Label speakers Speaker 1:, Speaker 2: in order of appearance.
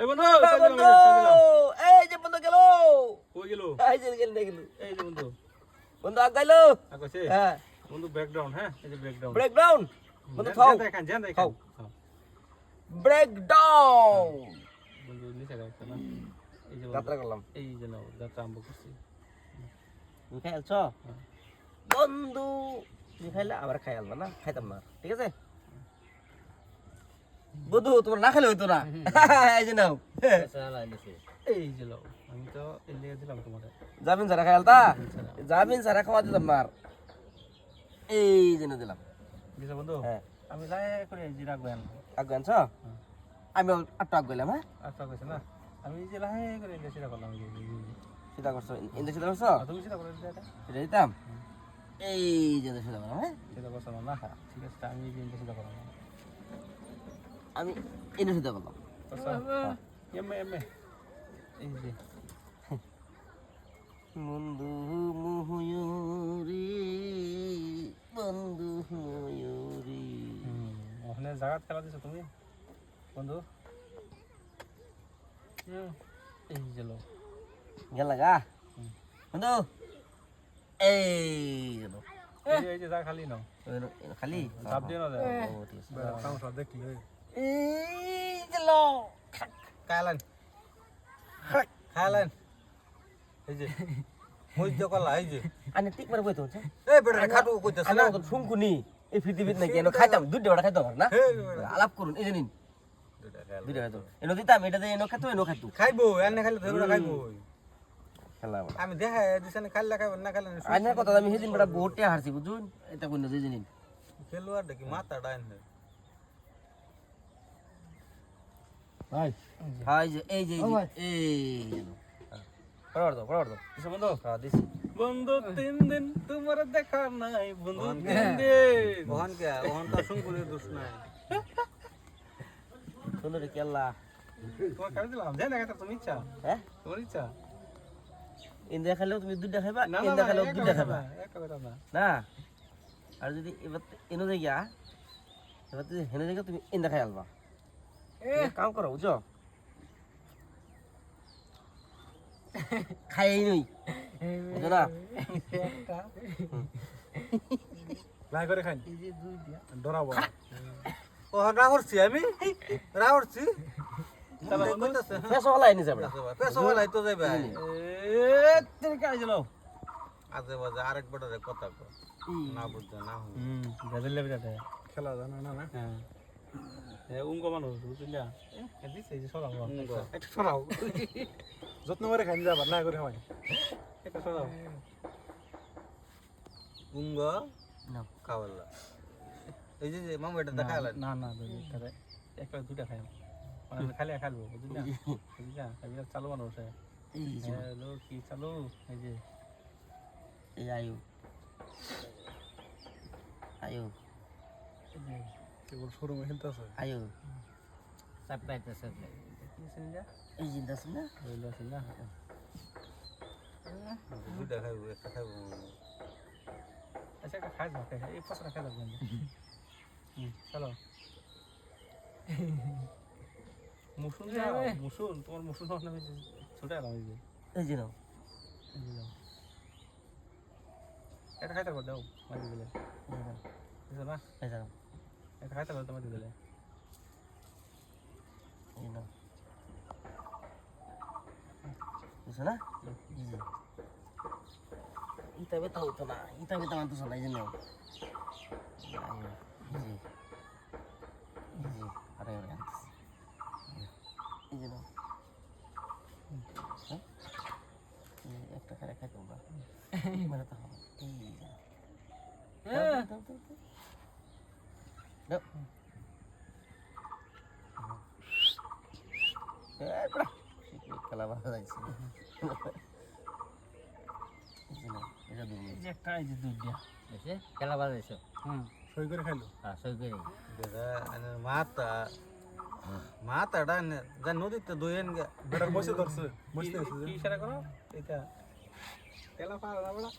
Speaker 1: এই বন্ধু।
Speaker 2: এই যে বন্ধু গেল।
Speaker 1: কই গেল?
Speaker 2: এই যে গেল গেল
Speaker 1: এই যে বন্ধু।
Speaker 2: বন্ধু আগাইলো
Speaker 1: আকাশে
Speaker 2: হ্যাঁ।
Speaker 1: বন্ধু ব্যাকগ্রাউন্ড হ্যাঁ? এই যে ব্যাকগ্রাউন্ড
Speaker 2: ব্রেক বন্ধু খাও।
Speaker 1: দেখেন জান দেখেন।
Speaker 2: খাও।
Speaker 1: বন্ধু নিচে রাখছে না? এই যে
Speaker 2: যাত্রা করলাম।
Speaker 1: এই যে নাও যাত্রা আরম্ভ করছি।
Speaker 2: তুমি বন্ধু তুমি খাইলে আবার খাই আলবা না? খাইতাম না। ঠিক আছে? বন্ধু তোমার না খেলে হইতো না এই যে নাও
Speaker 1: এই যে নাও আমি তো দিলাম তোমারে
Speaker 2: জামিন সারা খাই আলতা জামিন সারা খাওয়া দিতাম না এই যে না দিলাম
Speaker 1: দিছে বন্ধু
Speaker 2: হ্যাঁ
Speaker 1: আমি লাই করে যে রাখবেন
Speaker 2: আগে আনছ আমি আটটা গেলাম হ্যাঁ
Speaker 1: আচ্ছা কইছে না আমি যে লাই করে এই যে সেটা করলাম।
Speaker 2: সিধা করছ ইন্দে সিধা করছ
Speaker 1: তুমি সেটা করে দিতে এটা
Speaker 2: দিতাম এই যে সিধা করলাম হ্যাঁ
Speaker 1: সেটা করছ না ঠিক আছে আমি এই যে করলাম
Speaker 2: আমি ইন্দে সিধা করলাম
Speaker 1: করছ এমএ এমএ। এই যে।
Speaker 2: বন্ধু ময়ূরী বন্ধু ময়ূরী
Speaker 1: ওখানে জায়গা খেলা দিছো তুমি বন্ধু? এই যে লো।
Speaker 2: গেল গা। বন্ধু এই গেল
Speaker 1: এই যে- জায়গা খালি নাও।
Speaker 2: খালি?
Speaker 1: চাপ দিয়ে না
Speaker 2: ঠিক আছে।
Speaker 1: তামাশা দেখলি
Speaker 2: এই গেল
Speaker 1: খাইলেন খাইলেন এই যে মইজ কলা এই যে।
Speaker 2: আনে ঠিক মারে বইতে হচ্ছে
Speaker 1: এই বেটা খাটু কইতেছ
Speaker 2: আমি তো শুনকুনি এই পৃথিবীত নাকি এনে খাইতাম দুধ দেওয়া খাইতাম না। আলাপ করুন এই যে নিন। দুইটা খাইতো এনে দিতাম এটা দিয়ে এনে খাইতো এনে খাইতো।
Speaker 3: খাইবো এনে খাইলে ধরে খাইবো।
Speaker 2: খেলা
Speaker 3: আমি দেখা দিছেন খাইলে খাইব না খাইলে
Speaker 2: আইনের কথা আমি সেদিন বেটা বহুত হারছি বুঝুন? এটা না দুই দিন
Speaker 3: খেলোয়াড় দেখি মাথা ডাইন
Speaker 1: ভাই।
Speaker 2: এই যে এই যে এই যে, এই যে। পড়ার দাও পড়ার দাও।
Speaker 1: দিছো বন্ধু।
Speaker 2: হ্যাঁ দিছি।
Speaker 1: বন্ধু তিন দিন তোমার দেখা নাই। বন্ধু তিন দিন।
Speaker 3: ওহন কে? ওহন তো শুনকুনি দোষ নাই।
Speaker 2: সুন্দর কেল্লা।
Speaker 1: তোমার কাছে দিলাম। যে দেখা তুমি ইচ্ছা?
Speaker 2: হ্যাঁ?
Speaker 1: তোমার ইচ্ছা?
Speaker 2: ইন্দা খাইলেও তুমি দুধটা খাইবা
Speaker 1: না না
Speaker 2: খাইলেও খাইবা আর যদি এবার এনে গিয়া এবার যদি হেনে যাই তুমি ইন্দা খাই আলবা। তুমি কাম করো বুঝছ? খাই নই। বুঝছ না?
Speaker 1: লাই করে খাই ডরাবো
Speaker 3: ওহন রা করছি আমি? রা করছি?
Speaker 1: চলো বন্ধু
Speaker 3: কইতাছে
Speaker 2: ফেস হলা এনে যাবে
Speaker 3: পেছো বলাই তো যাইবে।
Speaker 1: এ তুমি কাজ দিলো
Speaker 3: আজে বাজে আরেক বেটারে কথা কো না বুঝতে না
Speaker 1: হুম। গাজল লেবে
Speaker 3: খেলা জানা না না?
Speaker 1: হ্যাঁ। উঙ্গ মানুষ বুঝলিয়া
Speaker 3: একটু সরাও
Speaker 1: যত্ন করে খাই যাবার না করে খাওয়াই। একটা সরাও
Speaker 3: গুঙ্গ
Speaker 2: না।
Speaker 3: এই যে মামু এটা দেখালেন
Speaker 1: না না একটা দুটা খাই খালি খাইবো বুঝলিয়া বুঝলিয়া এবার চালু মানুষ হ্যালো কি চালু? এই যে।
Speaker 2: এই আয়ু আয়ু
Speaker 1: কেবল শোরুমে খেলতেছে?
Speaker 2: আয়ু।
Speaker 1: সাপ্লাইতেছে কি সিনজা
Speaker 2: এই জিন্দা আছে না?
Speaker 1: হইল সিনজা
Speaker 3: দুইটা খাইবো একটা খাইবো
Speaker 1: আচ্ছা একটা খাই যাও এই পাঁচটা খাই যাও চলো। মুসুন যাও মুসুন তোমার মুসুন হওয়ার নামে ছুটে এলাম এই যে।
Speaker 2: এই যে নাও।
Speaker 1: এই যে যাও। একটা খাইতে পারো দাও দিলে। বুঝছ না খাইতে পারো তো মারি দিলে
Speaker 2: এই নাও বুঝছ না এই যে ইতা বেতা হতো না ইতা বেতা মানতো না এই যে নাও আয়ু এই যে এই যে আরে আরে আনতেছি। এই যে নাও হ্যাঁ? এই যে একটা খাই খাই তোমরা মানে তো শিখে খেলা ভালো লাগছে
Speaker 1: হুম। সই করে খাইলো।
Speaker 4: হ্যাঁ সই করে।
Speaker 3: মাথা ডাইন যা নদীতে দইয়েন গে
Speaker 1: বেটার বসে ধরছে। বসতে ইশারা করো? এটা তেলা পারা না বড়া